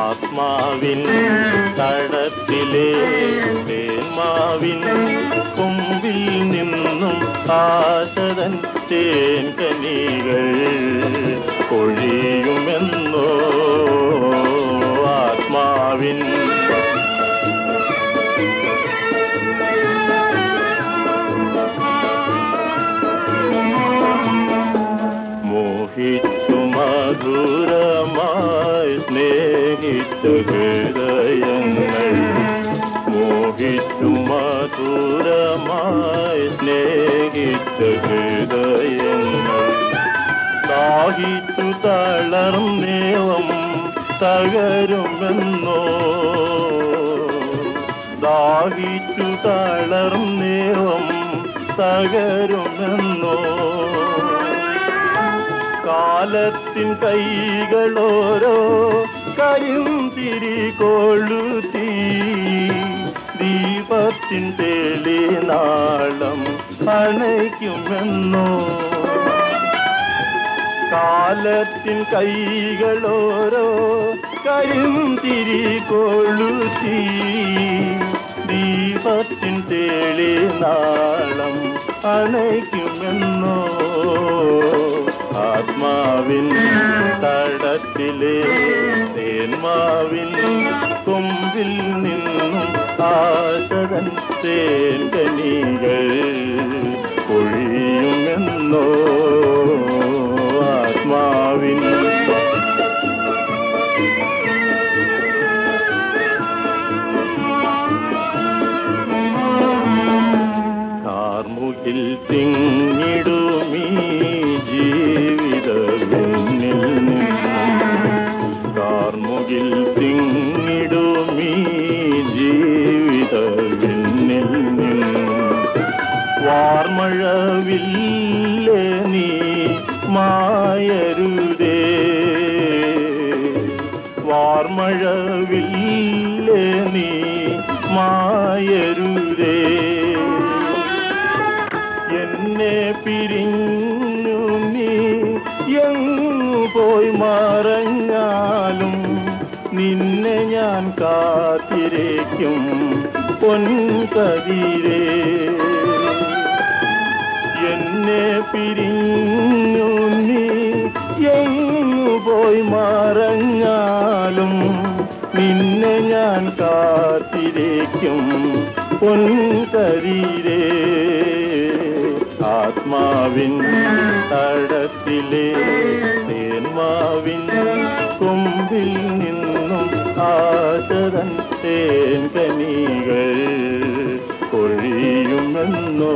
ആത്മാവിൻ തടത്തിലെ കൊമ്പിൽ നിന്നും ആശതൻ തേൻകനികൾ കൊഴിയുമെന്നോ ആത്മാവിൻ മോഹിച്ചു മധുരമായി സ്നേഹിച്ചു ഹൃദയങ്ങൾ മോഹിച്ചു മധുരമായി സ്നേഹിച്ച ഹൃദയങ്ങൾ. ദാഹിച്ചു തളർന്നേവം തകരുമെന്നോ? ദാഹിച്ചു തളർന്നേവം തകരുമെന്നോ? കാലത്തിൻ കൈകളോരോ കരിന്തിരി കൊളുത്തി ദീപത്തിൻ നാളം അണയ്ക്കുമെന്നോ? കാലത്തിൻ കൈകളോരോ കരിന്തിരി കൊളുത്തി. ദീപത്തിൻ തെളിനാളം അണയ്ക്കുമെന്നോ? ആത്മാവിൻ തടത്തിലെ തേന്മാവിൻ കൊമ്പിൽ കാർമുകിൽ തിങ്ങിടുമീ ജീവിതമെന്നിൽ വാർമഴവില്ലേ നീ? മായരുതേ. വാർമഴവില്ലേ നീ? മായരുതേ. എന്നെ പിരിഞ്ഞു നീ എങ്ങു പോയി മറഞ്ഞാലും നിന്നെ ഞാൻ കാത്തിരേക്കും പൊൻകതിരേ. എന്നെ പിരിഞ്ഞു നീ എങ്ങു പോയി മറഞ്ഞാലും നിന്നെ ഞാൻ കാത്തിരേക്കും പൊൻകരീരേ ആത്മാവിൻ തടത്തിലെ തേന്മാവിൻ കൊമ്പിൽ നിന്നും ആശതൻ തേൻകനികൾ കൊഴിയുമെന്നോ